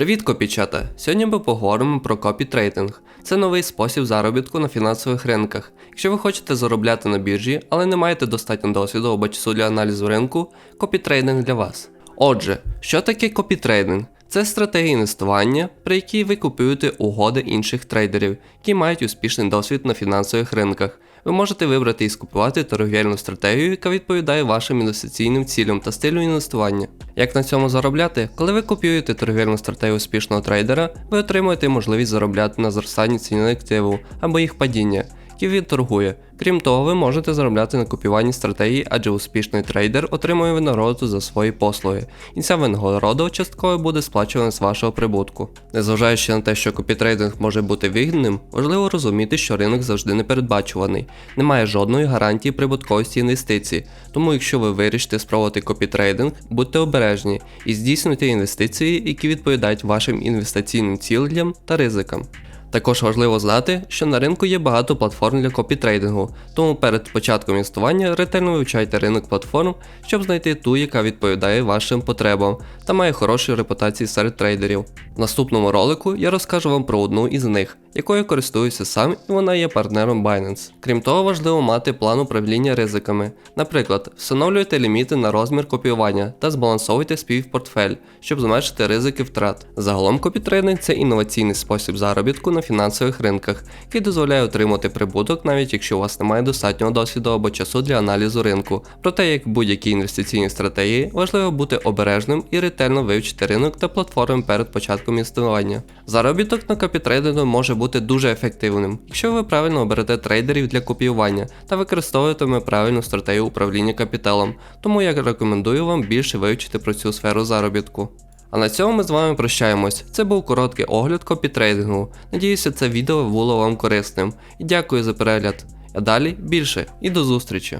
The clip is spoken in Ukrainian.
Привіт, копічата! Сьогодні ми поговоримо про копітрейдинг. Це новий спосіб заробітку на фінансових ринках. Якщо ви хочете заробляти на біржі, але не маєте достатньо досвіду або часу для аналізу ринку, копітрейдинг для вас. Отже, що таке копітрейдинг? Це стратегія інвестування, при якій ви купуєте угоди інших трейдерів, які мають успішний досвід на фінансових ринках. Ви можете вибрати і скупувати торгівельну стратегію, яка відповідає вашим інвестиційним цілям та стилю інвестування. Як на цьому заробляти? Коли ви копіюєте торгівельну стратегію успішного трейдера, ви отримуєте можливість заробляти на зростанні ціни активу або їх падіння, він торгує. Крім того, ви можете заробляти на копіюванні стратегії, адже успішний трейдер отримує винагороду за свої послуги, і ця винагорода частково буде сплачувана з вашого прибутку. Незважаючи на те, що копітрейдинг може бути вигідним, важливо розуміти, що ринок завжди непередбачуваний, немає жодної гарантії прибутковості інвестицій. Тому, якщо ви вирішите спробувати копітрейдинг, будьте обережні і здійснюйте інвестиції, які відповідають вашим інвестиційним цілям та ризикам. Також важливо знати, що на ринку є багато платформ для копітрейдингу, тому перед початком інвестування ретельно вивчайте ринок платформ, щоб знайти ту, яка відповідає вашим потребам та має хорошу репутацію серед трейдерів. В наступному ролику я розкажу вам про одну із них, якою користуюся сам, і вона є партнером Binance. Крім того, важливо мати план управління ризиками. Наприклад, встановлюйте ліміти на розмір копіювання та збалансовуйте свій портфель, щоб зменшити ризики втрат. Загалом копітрейдинг це інноваційний спосіб заробітку на фінансових ринках, який дозволяє отримати прибуток, навіть якщо у вас немає достатнього досвіду або часу для аналізу ринку. Проте, як будь-якій інвестиційній стратегії, важливо бути обережним і ретельно вивчити ринок та платформи перед початком інвестування. Заробіток на копітрейдингу може бути дуже ефективним, якщо ви правильно оберете трейдерів для копіювання та використовуєтиме правильну стратегію управління капіталом, тому я рекомендую вам більше вивчити про цю сферу заробітку. А на цьому ми з вами прощаємось. Це був короткий огляд копітрейдингу. Надіюся, це відео було вам корисним. І дякую за перегляд. А далі більше і до зустрічі!